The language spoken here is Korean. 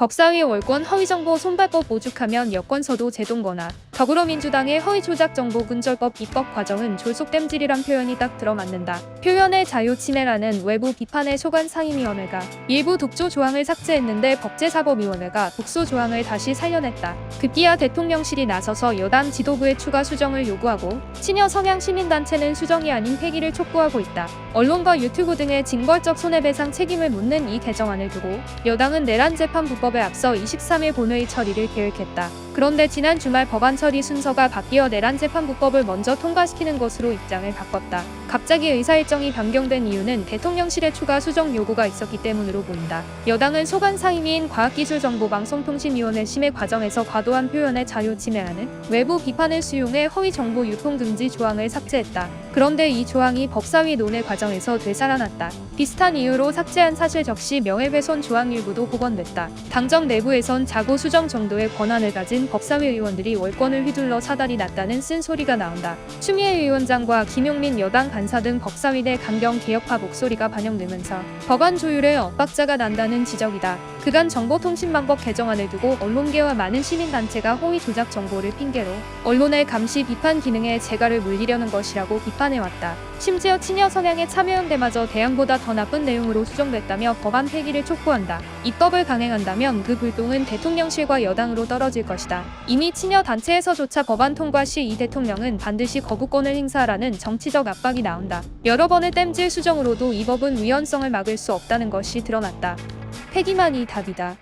법사위 월권 허위정보 손발법 오죽하면 여권서도 제동거나 더불어민주당의 허위조작 정보 근절법 입법 과정은 졸속땜질이란 표현이 딱 들어맞는다. 표현의 자유 침해라는 외부 비판의 소관 상임위원회가 일부 독조 조항을 삭제했는데 법제사법위원회가 독소 조항을 다시 살려냈다. 급기야 대통령실이 나서서 여당 지도부의 추가 수정을 요구하고 친여 성향 시민단체는 수정이 아닌 폐기를 촉구하고 있다. 언론과 유튜브 등의 징벌적 손해배상 책임을 묻는 이 개정안을 두고 여당은 내란 재판 불법에 앞서 23일 본회의 처리를 계획했다. 그런데 지난 주말 법안 처리 순서가 바뀌어 내란 재판 불법을 먼저 통과시키는 것으로 입장을 바꿨다. 갑자기 의사 일정이 변경된 이유는 대통령실의 추가 수정 요구가 있었기 때문으로 보인다. 여당은 소관 상임위인 과학기술정보방송통신위원회 심의 과정에서 과도한 표현의 자유 침해하는 외부 비판을 수용해 허위 정보 유통 금지 조항을 삭제했다. 그런데 이 조항이 법사위 논의 과정에서 되살아났다. 비슷한 이유로 삭제한 사실 적시 명예훼손 조항 일부도 복원됐다. 당정 내부에선 자고 수정 정도의 권한을 가진 법사위 의원들이 월권을 휘둘러 사달이 났다는 쓴소리가 나온다. 추미애 위원장과 김용민 여당 간사 등 법사위 내 강경 개혁파 목소리가 반영되면서 법안 조율에 엇박자가 난다는 지적이다. 그간 정보통신망법 개정안을 두고 언론계와 많은 시민단체가 허위 조작 정보를 핑계로 언론의 감시 비판 기능에 재갈을 물리려는 것이라고 비판해왔다. 심지어 친여 성향의 참여연대마저 대안보다 더 나쁜 내용으로 수정됐다며 법안 폐기를 촉구한다. 입법을 강행한다면 그 불똥은 대통령실과 여당으로 떨어질 것이다. 이미 친여 단체에서조차 법안 통과 시 이 대통령은 반드시 거부권을 행사하라는 정치적 압박이 나온다. 여러 번의 땜질 수정으로도 이 법은 위헌성을 막을 수 없다는 것이 드러났다. 폐기만이 답이다.